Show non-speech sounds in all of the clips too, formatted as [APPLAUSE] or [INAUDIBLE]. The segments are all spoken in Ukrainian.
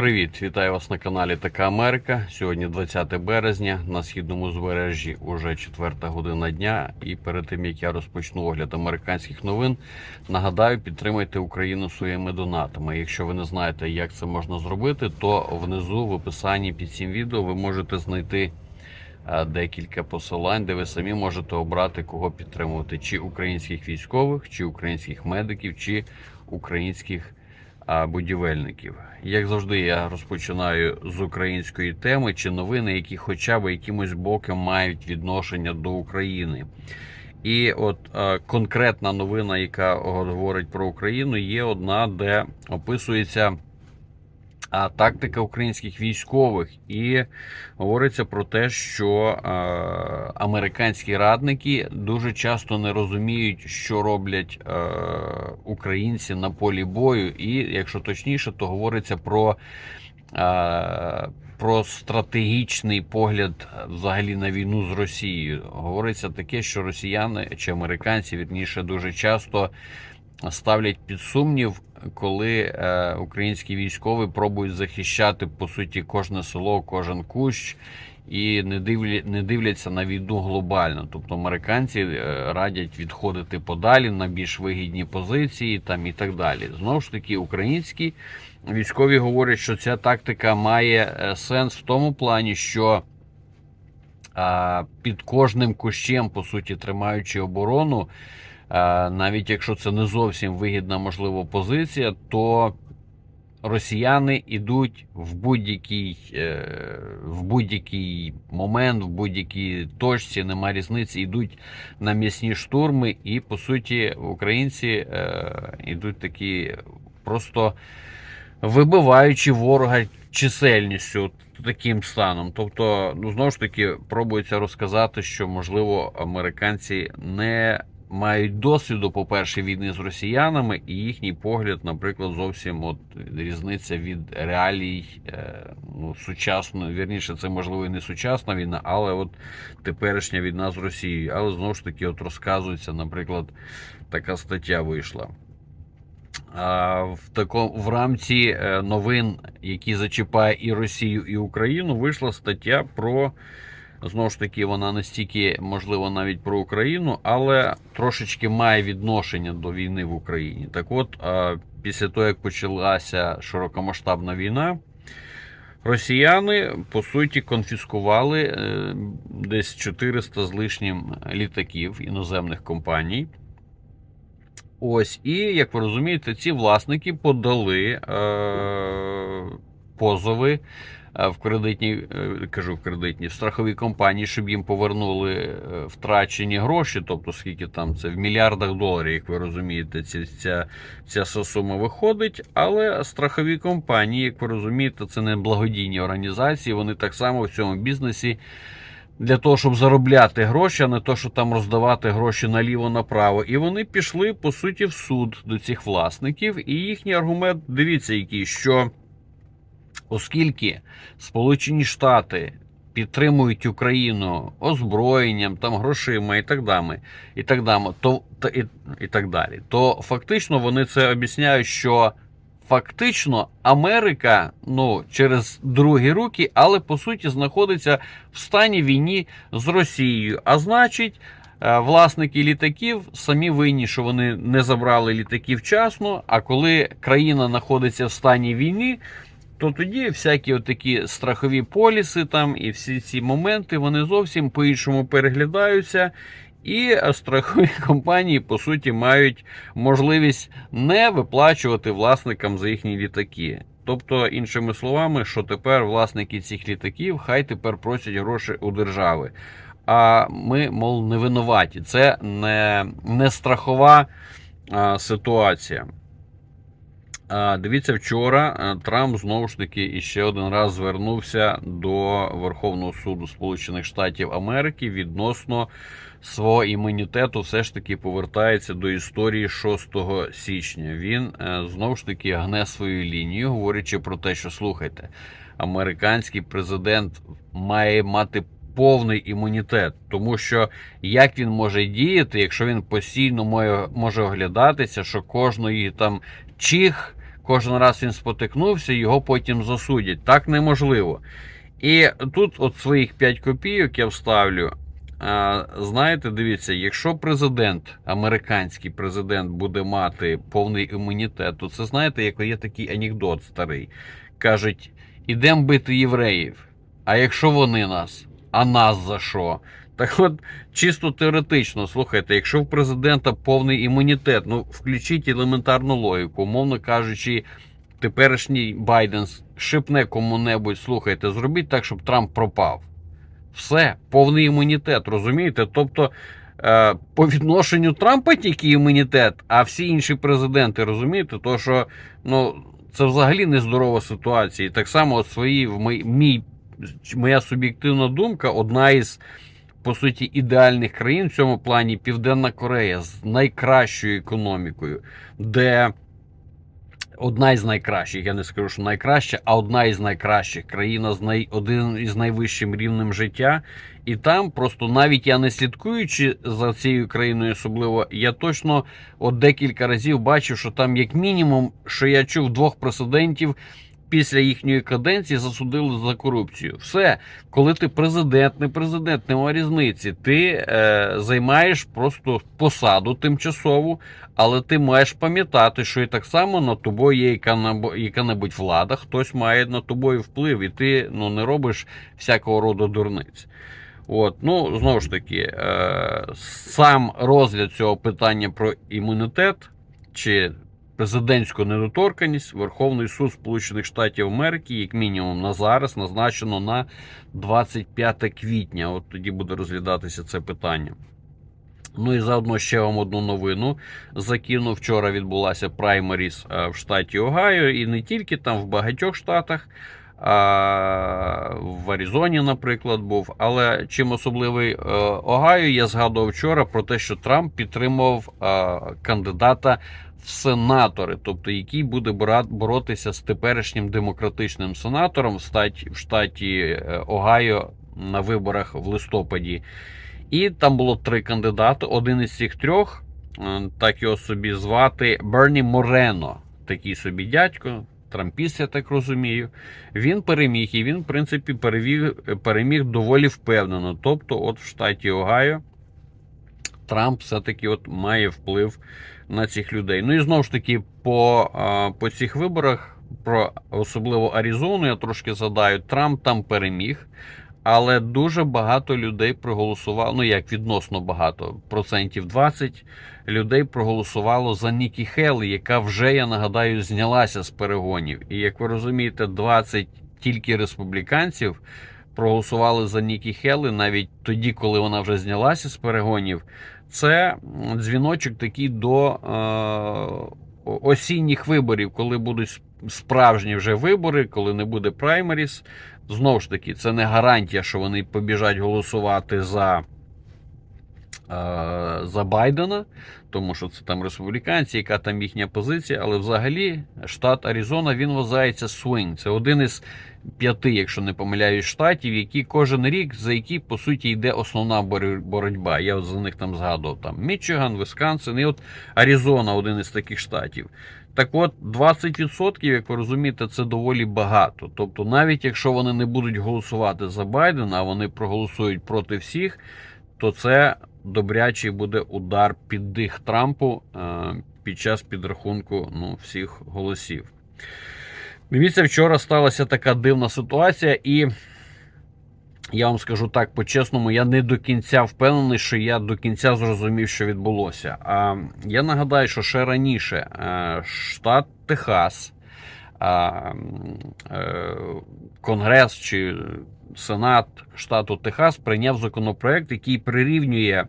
Привіт, вітаю вас на каналі Така Америка. Сьогодні 20 березня на східному узбережжі уже 4 година дня. І перед тим як я розпочну огляд американських новин, нагадаю, підтримайте Україну своїми донатами. Якщо ви не знаєте, як це можна зробити, то внизу в описанні під цим відео ви можете знайти е, декілька посилань, де ви самі можете обрати кого підтримувати: чи українських військових, чи українських медиків, чи українських будівельників. Як завжди, я розпочинаю з української теми чи новини, які хоча б якимось боком мають відношення до України. І от конкретна новина, яка говорить про Україну, є одна, де описується тактика українських військових, і говориться про те, що е, американські радники дуже часто не розуміють, що роблять е, українці на полі бою. І якщо точніше, то говориться про. е, Про стратегічний погляд взагалі на війну з Росією говориться таке, що росіяни чи американці вірніше дуже часто ставлять під сумнів, коли е, українські військові пробують захищати по суті кожне село, кожен кущ. І не дивля, не дивляться на війну глобально. Тобто американці е, радять відходити подалі на більш вигідні позиції там і так далі. Знову ж таки, українські військові говорять, що ця тактика має е, сенс в тому плані, що під кожним кущем, по суті, тримаючи оборону, навіть якщо це не зовсім вигідна, можливо, позиція, то росіяни йдуть в будь-який е, в будь-який момент, в будь-якій точці, нема різниці, йдуть на м'ясні штурми, і по суті українці е, йдуть такі просто вибиваючи ворога чисельністю таким станом. Тобто, ну знову ж таки, пробується розказати, що можливо американці не мають досвіду, по-перше, війни з росіянами, і їхній погляд, наприклад, зовсім от різниця від реалій е, ну, сучасної, вірніше, це можливо і не сучасна війна, але от теперішня війна з Росією. Але знову ж таки, от розказується, наприклад, така стаття вийшла. В такому в рамці е, новин, які зачіпає і Росію, і Україну, вийшла стаття про знову ж таки, вона настільки можливо навіть про Україну, але трошечки має відношення до війни в Україні. Так, от після того, як почалася широкомасштабна війна. Росіяни по суті конфіскували е, десь 400 з лишнім літаків іноземних компаній. Ось, і як ви розумієте, ці власники подали е, позови в кредитні, е, кажу в кредитні, в страхові компанії, щоб їм повернули е, втрачені гроші, тобто скільки там це в мільярдах доларів, як ви розумієте, ця, ця, ця сума виходить. Але страхові компанії, як ви розумієте, це не благодійні організації, вони так само в цьому бізнесі. Для того, щоб заробляти гроші, а не то, що там роздавати гроші наліво-направо. І вони пішли, по суті, в суд до цих власників. І їхній аргумент, дивіться, який, що оскільки Сполучені Штати підтримують Україну озброєнням, там грошима і так далі, і так далі, то і, і так далі, то фактично вони це об'ясняють, що. Фактично, Америка ну через другі руки, але по суті знаходиться в стані війні з Росією. А значить, е, власники літаків самі винні, що вони не забрали літаки вчасно. А коли країна знаходиться в стані війни, то тоді всякі такі страхові поліси там і всі ці моменти вони зовсім по-іншому переглядаються. І страхові [LAUGHS] компанії, по суті, мають можливість не виплачувати власникам за їхні літаки. Тобто, іншими словами, що тепер власники цих літаків хай тепер просять гроші у держави. А ми, мов, не винуваті. Це не, не страхова а, ситуація. Дивіться, вчора Трамп знову ж таки іще один раз звернувся до Верховного суду Сполучених Штатів Америки відносно свого імунітету, все ж таки повертається до історії 6 січня. Він е, знову ж таки гне свою лінію, говорячи про те, що слухайте, американський президент має мати. Повний імунітет, тому що як він може діяти, якщо він постійно може оглядатися, що кожної там чих кожен раз він спотикнувся, його потім засудять. Так неможливо. І тут, от своїх 5 копійок я вставлю. Знаєте, дивіться, якщо президент, американський президент, буде мати повний імунітет, то це знаєте, як є такий анекдот старий. Кажуть, ідемо бити євреїв. А якщо вони нас, а нас за що? Так от, чисто теоретично, слухайте, якщо в президента повний імунітет, ну включіть елементарну логіку, умовно кажучи, теперішній Байден шипне кому-небудь, слухайте, зробіть так, щоб Трамп пропав. Все, повний імунітет, розумієте? Тобто, е, по відношенню Трампа тільки імунітет, а всі інші президенти, розумієте, то що ну, це взагалі нездорова ситуація. І так само от свої, в мій, моя суб'єктивна думка, одна із по суті ідеальних країн в цьому плані Південна Корея з найкращою економікою, де одна із найкращих, я не скажу, що найкраща, а одна із найкращих країна з най, один із найвищим рівнем життя. І там просто навіть я не слідкуючи за цією країною, особливо, я точно от декілька разів бачив, що там, як мінімум, що я чув двох президентів. Після їхньої каденції засудили за корупцію. Все, коли ти президент, не президент, немає різниці. Ти е, займаєш просто посаду тимчасову, але ти маєш пам'ятати, що і так само над тобою є яка-небудь влада, хтось має над тобою вплив, і ти ну, не робиш всякого роду дурниць. От, ну, знову ж таки, е, сам розгляд цього питання про імунітет чи президентську недоторканність Верховний суд Сполучених Штатів Америки, як мінімум, на зараз назначено на 25 квітня. От тоді буде розглядатися це питання. Ну і заодно ще вам одну новину закину. Вчора відбулася праймеріс е, в штаті Огайо, і не тільки там, в багатьох штатах. А, в Аризоні, наприклад, був. Але чим особливий е, Огайо, я згадував вчора про те, що Трамп підтримав е, кандидата сенатори, тобто який буде боротися з теперішнім демократичним сенатором в штаті, в штаті е, Огайо на виборах в листопаді. І там було три кандидати. Один із цих трьох, е, так його собі звати, Берні Морено, такий собі дядько. Трампіст, я так розумію, він переміг, і він, в принципі, перевів, переміг доволі впевнено. Тобто, от в штаті Огайо Трамп все-таки от має вплив на цих людей. Ну і знову ж таки, по, по цих виборах, про особливо Аризону, я трошки згадаю, Трамп там переміг. Але дуже багато людей проголосувало, ну як відносно багато, процентів 20 людей проголосувало за Нікі Хеллі, яка вже, я нагадаю, знялася з перегонів. І як ви розумієте, 20 тільки республіканців проголосували за Нікі Хеллі навіть тоді, коли вона вже знялася з перегонів. Це дзвіночок такий до е, осінніх виборів, коли будуть справжні вже вибори, коли не буде праймеріс. Знову ж таки, це не гарантія, що вони побіжать голосувати за, за Байдена, тому що це там республіканці, яка там їхня позиція. Але взагалі штат Аризона він вважається свинг. Це один із п'яти, якщо не помиляюсь, штатів, які кожен рік, за які по суті йде основна боротьба. Я за них там згадував там Мічиган, Висконсин, і от Аризона один із таких штатів. Так от, 20%, як ви розумієте, це доволі багато. Тобто, навіть якщо вони не будуть голосувати за Байдена, а вони проголосують проти всіх, то це добрячий буде удар під дих Трампу е, під час підрахунку ну, всіх голосів. Дивіться, вчора сталася така дивна ситуація, і я вам скажу так по-чесному, я не до кінця впевнений, що я до кінця зрозумів, що відбулося. А я нагадаю, що ще раніше е, штат Техас, а, е, Конгрес чи Сенат штату Техас прийняв законопроект, який прирівнює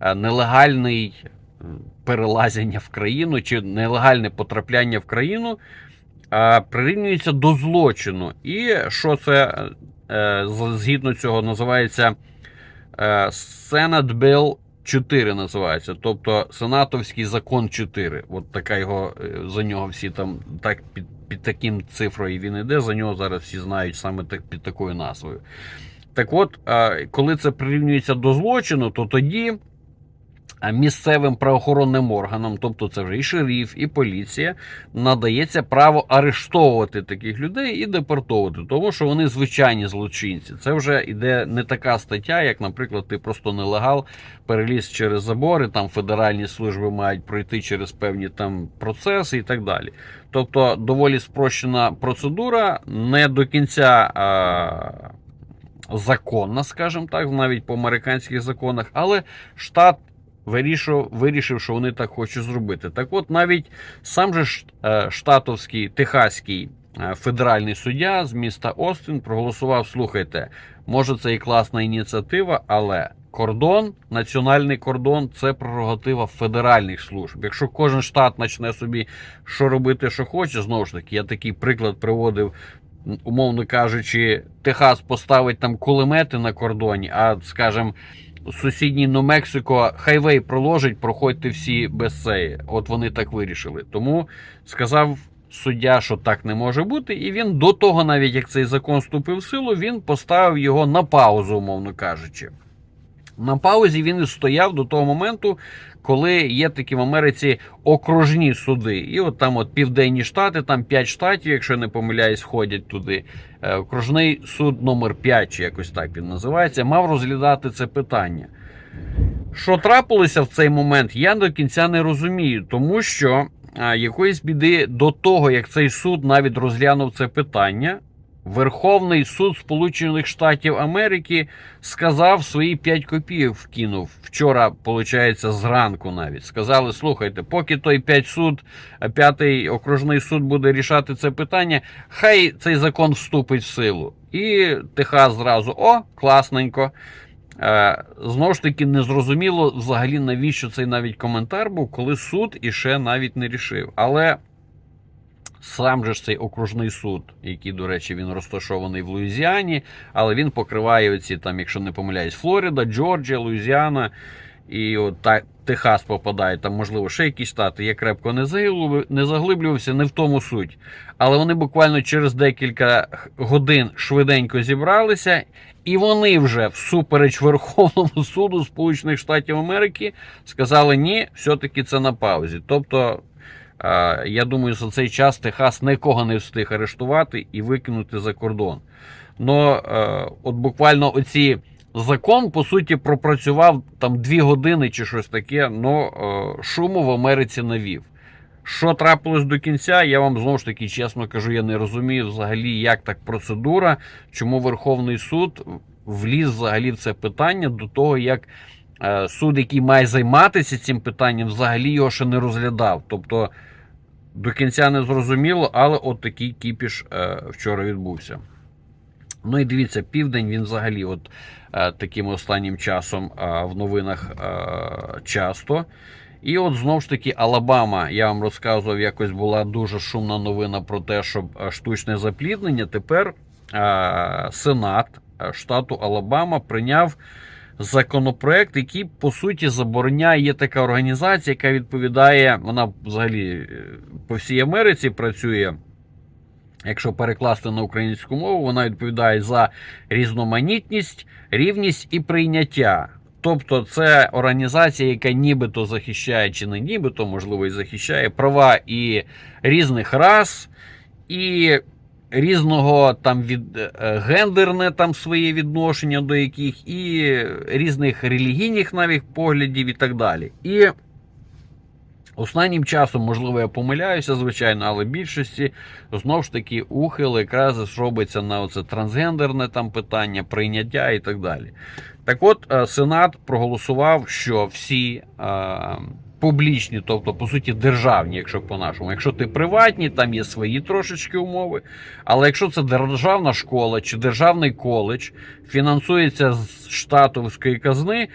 е, нелегальний е, перелазяння в країну чи нелегальне потрапляння в країну. е, Прирівнюється до злочину. І що це е, згідно цього називається е, Senate Bill 4 називається, тобто Сенатовський закон 4. От така його е, за нього всі там так під, під таким цифрою він іде. За нього зараз всі знають саме так під такою назвою. Так от, коли це прирівнюється до злочину, то тоді місцевим правоохоронним органам, тобто це вже і шериф, і поліція, надається право арештовувати таких людей і депортовувати, тому що вони звичайні злочинці. Це вже іде не така стаття, як, наприклад, ти просто нелегал переліз через забори, там федеральні служби мають пройти через певні там процеси і так далі. Тобто доволі спрощена процедура, не до кінця. А законна, скажімо так, навіть по американських законах, але штат вирішив, вирішив, що вони так хочуть зробити. Так от навіть сам же е, штатовський техаський е, федеральний суддя з міста Остин проголосував: слухайте, може це і класна ініціатива, але. Кордон, національний кордон це прерогатива федеральних служб. Якщо кожен штат почне собі що робити, що хоче, знову ж таки, я такий приклад приводив умовно кажучи, Техас поставить там кулемети на кордоні, а скажем, сусідній Нью-Мексико хайвей проложить, проходьте всі без цей. От вони так вирішили. Тому сказав суддя, що так не може бути, і він до того, навіть як цей закон вступив в силу, він поставив його на паузу, умовно кажучи. На паузі він і стояв до того моменту, коли є такі в Америці окружні суди. І от там от південні штати, там 5 штатів, якщо я не помиляюсь, входять туди. Е, Окружний суд номер 5 чи якось так він називається, мав розглядати це питання. Що трапилося в цей момент, я до кінця не розумію, тому що якоїсь біди до того, як цей суд навіть розглянув це питання, Верховний суд Сполучених Штатів Америки сказав свої 5 копійок вкинув вчора, виходить, зранку навіть. Сказали: слухайте, поки той 5 суд, п'ятий окружний суд буде рішати це питання, хай цей закон вступить в силу. І Техас зразу о, класненько. Е, Знову ж таки, незрозуміло взагалі навіщо цей навіть коментар був, коли суд іще навіть не рішив. Але сам же ж цей окружний суд, який, до речі, він розташований в Луїзіані, але він покриває оці, там, якщо не помиляюсь, Флорида, Джорджія, Луїзіана. І от та, Техас попадає, там, можливо, ще якісь штати. Я крепко не заглиб- не заглиблювався, не в тому суть. Але вони буквально через декілька годин швиденько зібралися, і вони вже всупереч [LAUGHS] Верховному суду Сполучених Штатів Америки сказали, ні, все-таки це на паузі. Тобто, я думаю, за цей час Техас нікого не встиг арештувати і викинути за кордон. Но е, от буквально оці закон, по суті, пропрацював там дві години чи щось таке, но е, шуму в Америці навів. Що трапилось до кінця, я вам знову ж таки чесно кажу, я не розумію взагалі, як так процедура, чому Верховний суд вліз взагалі в це питання до того, як суд, який має займатися цим питанням, взагалі його ще не розглядав. Тобто до кінця не зрозуміло, але от такий кіпіш е, вчора відбувся. Ну і дивіться, південь він взагалі, от е, таким останнім часом е, в новинах е, часто. І от знову ж таки Алабама, я вам розказував, якось була дуже шумна новина про те, що е, штучне запліднення. Тепер е, Сенат е, штату Алабама прийняв законопроект, який по суті забороняє. Є така організація, яка відповідає, вона взагалі е, по всій Америці працює. Якщо перекласти на українську мову, вона відповідає за різноманітність, рівність і прийняття. Тобто, це організація, яка нібито захищає чи не нібито, можливо, і захищає права і різних рас, і різного там від е, гендерне там своє відношення до яких, і різних релігійних навіть поглядів і так далі. І Останнім часом, можливо, я помиляюся, звичайно, але в більшості знову ж таки ухил якраз робиться на оце трансгендерне там питання, прийняття і так далі. Так от, е, Сенат проголосував, що всі е, публічні, тобто, по суті, державні, якщо по-нашому, якщо ти приватні, там є свої трошечки умови. Але якщо це державна школа чи державний коледж, фінансується з штатовської казни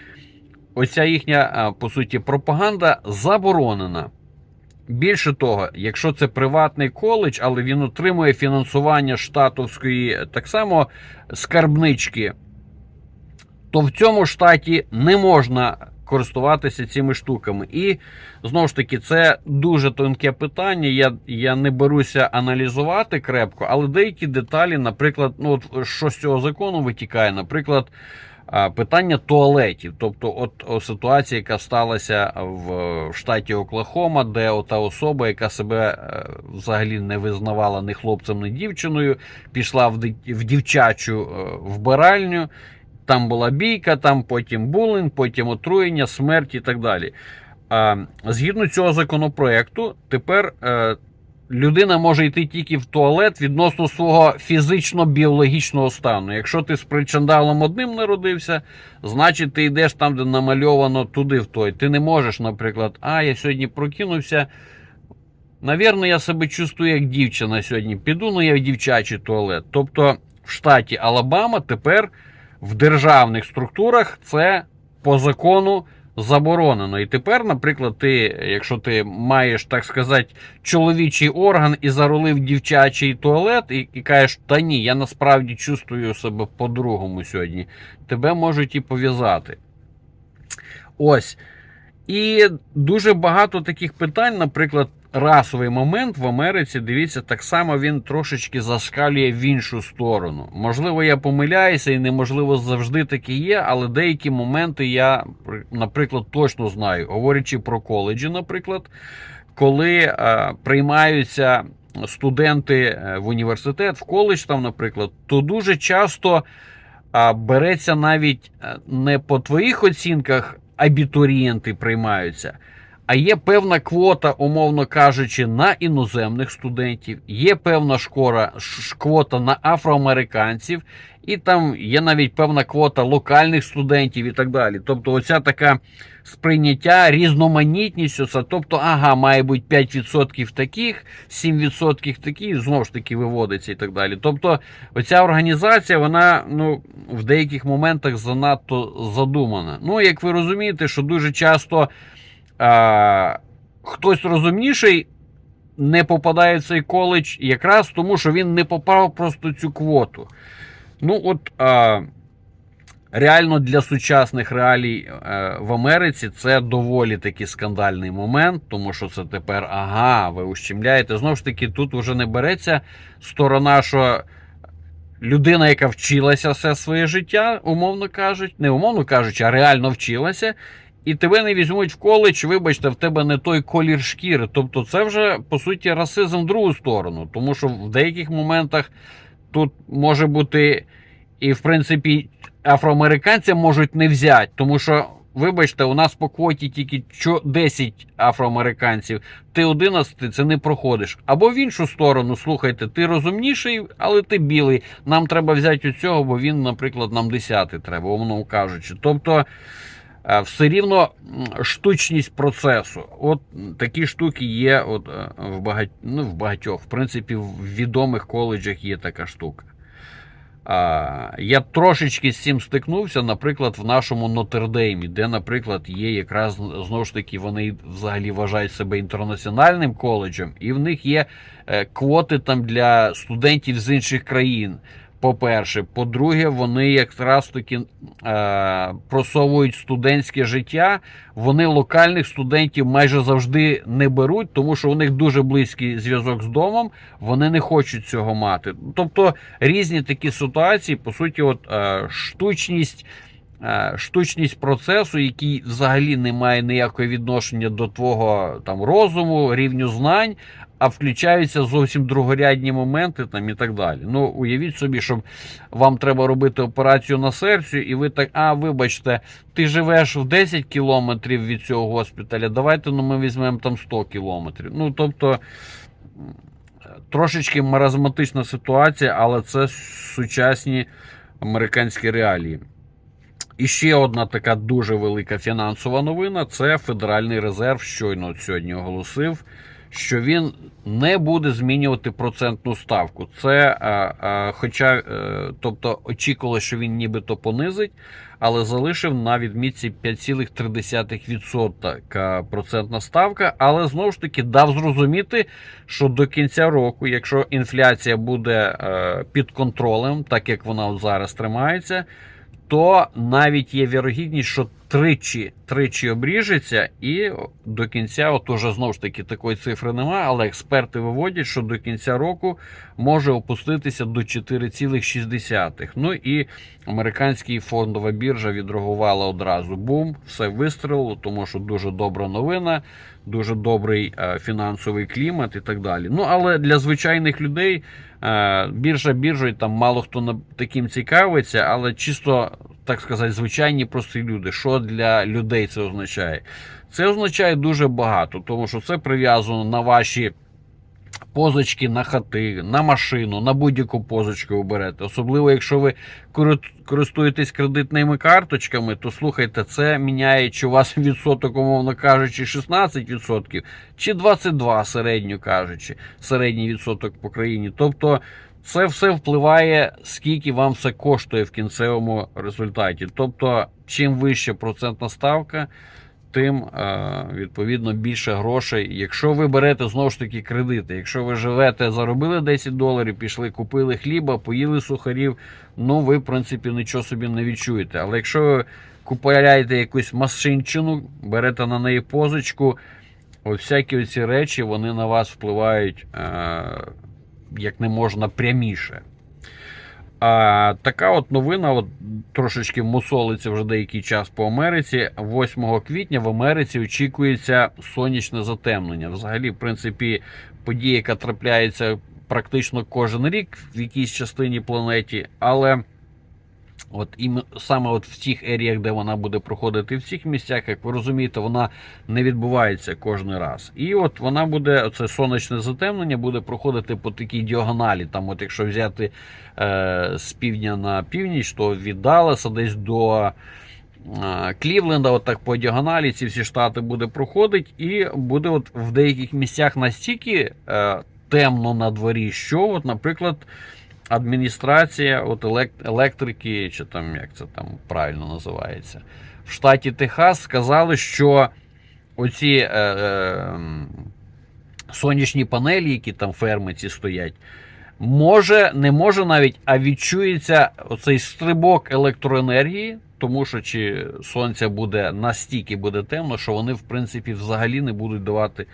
оця їхня, по суті, пропаганда заборонена. Більше того, якщо це приватний коледж, але він отримує фінансування штатовської так само скарбнички, то в цьому штаті не можна користуватися цими штуками. І знову ж таки, це дуже тонке питання. Я я не беруся аналізувати крепко, але деякі деталі, наприклад, ну от що з цього закону витікає, наприклад. питання туалетів. Тобто, от о, ситуація, яка сталася в, штаті Оклахома, де ота особа, яка себе е, взагалі не визнавала ні хлопцем, ні дівчиною, пішла в дівчачу е, вбиральню. Там була бійка, там потім булінг, потім отруєння, смерть і так далі. Згідно цього законопроекту, тепер е, людина може йти тільки в туалет відносно свого фізично-біологічного стану. Якщо ти з причандалом одним народився, значить ти йдеш там, де намальовано туди в той. Ти не можеш, наприклад, а я сьогодні прокинувся. Навірно, я себе чувствую як дівчина сьогодні. Піду, ну я в дівчачий туалет. Тобто в штаті Алабама тепер в державних структурах це по закону заборонено. І тепер, наприклад, ти, якщо ти маєш, так сказати, чоловічий орган і зарулив дівчачий туалет, і, і кажеш, та ні, я насправді чувствую себе по-другому сьогодні, тебе можуть і пов'язати. Ось. І дуже багато таких питань, наприклад, расовий момент в Америці, дивіться, так само він трошечки заскалює в іншу сторону. Можливо, я помиляюся, і неможливо завжди таке є, але деякі моменти я, наприклад, точно знаю, говорячи про коледжі, наприклад, коли е, приймаються студенти е, в університет, в коледж, там, наприклад, то дуже часто а, береться навіть е, не по твоїх оцінках абітурієнти приймаються, а є певна квота, умовно кажучи, на іноземних студентів, є певна шкора, квота на афроамериканців, і там є навіть певна квота локальних студентів і так далі. Тобто, оця така сприйняття, різноманітність, оце, тобто, ага, має бути 5% таких, 7% таких, знову ж таки виводиться і так далі. Тобто, оця організація, вона ну, в деяких моментах занадто задумана. Ну, як ви розумієте, що дуже часто а, хтось розумніший не попадає в цей коледж якраз тому, що він не попав просто цю квоту. Ну, от а, реально для сучасних реалій е, в Америці це доволі таки скандальний момент, тому що це тепер ага, ви ущемляєте. Знову ж таки, тут вже не береться сторона, що людина, яка вчилася все своє життя, умовно кажуть, не умовно кажучи, а реально вчилася. І тебе не візьмуть в коледж, вибачте, в тебе не той колір шкіри. Тобто, це вже по суті расизм в другу сторону, тому що в деяких моментах тут може бути, і в принципі, афроамериканця можуть не взяти, тому що, вибачте, у нас по квоті тільки 10 афроамериканців, ти 11 це не проходиш. Або в іншу сторону, слухайте, ти розумніший, але ти білий. Нам треба взяти у цього, бо він, наприклад, нам 10 треба, умовно кажучи. Тобто. Е, Все рівно штучність процесу. От такі штуки є от, е, в, багать... ну, в багатьох. В принципі, в відомих коледжах є така штука. Я трошечки з цим стикнувся, наприклад, в нашому Нотр-Деймі, де, наприклад, є якраз знову ж таки, вони взагалі вважають себе інтернаціональним коледжем, і в них є е, квоти там для студентів з інших країн. По-перше, по-друге, вони якраз таки е, просовують студентське життя. Вони локальних студентів майже завжди не беруть, тому що у них дуже близький зв'язок з домом. Вони не хочуть цього мати. Тобто різні такі ситуації, по суті, от е, штучність. Е, Штучність процесу, який взагалі не має ніякого відношення до твого там розуму, рівню знань, а включаються зовсім другорядні моменти там і так далі. Ну, уявіть собі, щоб вам треба робити операцію на серцю, і ви так, а вибачте, ти живеш в 10 кілометрів від цього госпіталя, давайте ну, ми візьмемо там 100 кілометрів. Ну, тобто, трошечки маразматична ситуація, але це сучасні американські реалії. І ще одна така дуже велика фінансова новина: це Федеральний резерв щойно сьогодні оголосив, що він не буде змінювати процентну ставку. Це, а, а, хоча, е, тобто, очікувало, що він нібито понизить, але залишив на відмітці 5,3% процентна ставка. Але знову ж таки дав зрозуміти, що до кінця року, якщо інфляція буде е, під контролем, так як вона зараз тримається, то навіть є вірогідність, що тричі, тричі обріжеться, і до кінця, от уже знову ж таки такої цифри немає, але експерти виводять, що до кінця року може опуститися до 4,6. Ну і американська фондова біржа відреагувала одразу. Бум, все вистрілило, тому що дуже добра новина, дуже добрий е, фінансовий клімат і так далі. Ну але для звичайних людей біржа біржою там мало хто таким цікавиться, але чисто так сказати, звичайні прості люди. Що для людей це означає? Це означає дуже багато, тому що це прив'язано на ваші позички на хати, на машину, на будь-яку позичку ви берете. Особливо, якщо ви користуєтесь кредитними карточками, то слухайте, це міняє, чи у вас відсоток, умовно кажучи, 16%, чи 22% середньо кажучи, середній відсоток по країні. Тобто це все впливає, скільки вам все коштує в кінцевому результаті. Тобто, чим вища процентна ставка, тим е, відповідно більше грошей. Якщо ви берете знову ж таки кредити, якщо ви живете, заробили 10 доларів, пішли, купили хліба, поїли сухарів, ну ви в принципі нічого собі не відчуєте. Але якщо ви купуєте якусь машинчину, берете на неї позичку, от всякі оці речі вони на вас впливають е, як не можна пряміше. А така от новина, от трошечки мусолиться вже деякий час по Америці. 8 квітня в Америці очікується сонячне затемнення. Взагалі, в принципі, подія, яка трапляється практично кожен рік в якійсь частині планеті, але от ім, саме от в тих еріях, де вона буде проходити, в цих місцях, як ви розумієте, вона не відбувається кожен раз. І от вона буде, це сонячне затемнення, буде проходити по такій діагоналі. Там, от якщо взяти е, з півдня на північ, то від Далласа десь до е, Клівленда, от так по діагоналі ці всі штати буде проходить, і буде от в деяких місцях настільки е, темно на дворі, що, от, наприклад, адміністрація от електрики, чи там як це там правильно називається, в штаті Техас сказали, що оці е, е, сонячні панелі, які там ферми ці стоять, може, не може навіть, а відчується оцей стрибок електроенергії, тому що чи сонця буде настільки буде темно, що вони, в принципі, взагалі не будуть давати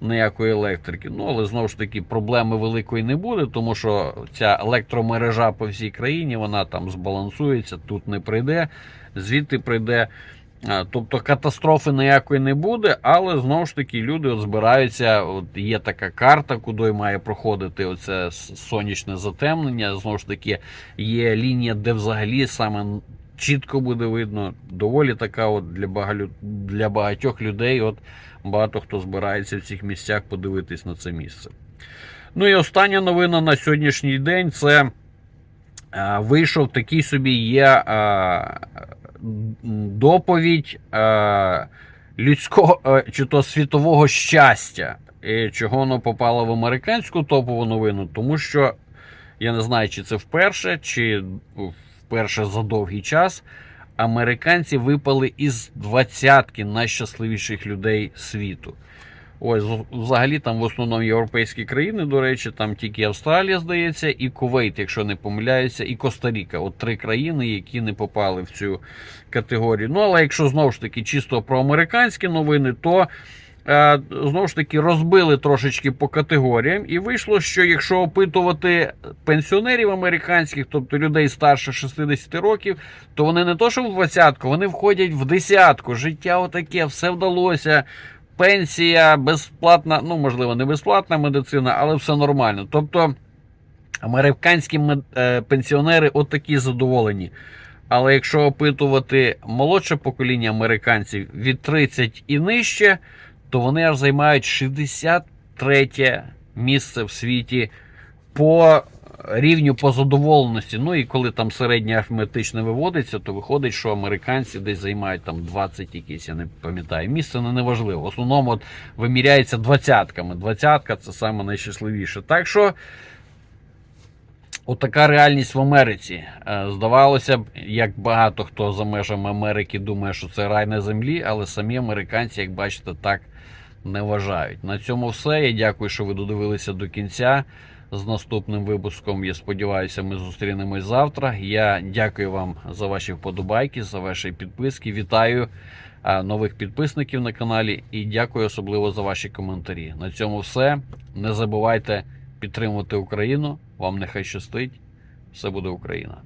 ніякої електрики. Ну, але знову ж таки, проблеми великої не буде, тому що ця електромережа по всій країні, вона там збалансується, тут не прийде, звідти прийде. Тобто катастрофи ніякої не буде, але знову ж таки люди от збираються. От є така карта, куди має проходити оце сонячне затемнення. Знову ж таки, є лінія, де взагалі саме чітко буде видно. Доволі така, от для багалю для багатьох людей. От багато хто збирається в цих місцях подивитись на це місце. Ну і остання новина на сьогоднішній день це е, вийшов такий собі є е, доповідь е, людського е, чи то світового щастя. І чого воно попало в американську топову новину? Тому що я не знаю, чи це вперше, чи вперше за довгий час. Американці випали із двадцятки найщасливіших людей світу. Ось взагалі там в основному європейські країни, до речі, там тільки Австралія, здається, і Кувейт, якщо не помиляюся, і Коста-Ріка. От три країни, які не попали в цю категорію. Ну, але якщо знову ж таки чисто про американські новини, то знову ж таки розбили трошечки по категоріям, і вийшло, що якщо опитувати пенсіонерів американських, тобто людей старше 60 років, то вони не то, що в двадцятку, вони входять в десятку. Життя отаке, все вдалося. Пенсія безплатна, ну можливо, не безплатна медицина, але все нормально. Тобто американські мед- е, пенсіонери отакі задоволені. Але якщо опитувати молодше покоління американців від 30 і нижче, то вони аж займають 63 місце в світі по рівню по задоволеності. Ну і коли там середня арифметична виводиться, то виходить, що американці десь займають там 20 якісь, я не пам'ятаю. Місце не важливо. В основному от виміряється двадцятками. Двадцятка це найщасливіше. Так що. Отака реальність в Америці. Е, Здавалося б, як багато хто за межами Америки думає, що це рай на землі, але самі американці, як бачите, так не вважають. На цьому все. Я дякую, що ви додивилися до кінця. з наступним випуском. Я сподіваюся, ми зустрінемось завтра. Я дякую вам за ваші вподобайки, за ваші підписки. Вітаю е, нових підписників на каналі і дякую особливо за ваші коментарі. На цьому все. Не забувайте підтримувати Україну. Вам нехай щастить. Все буде Україна.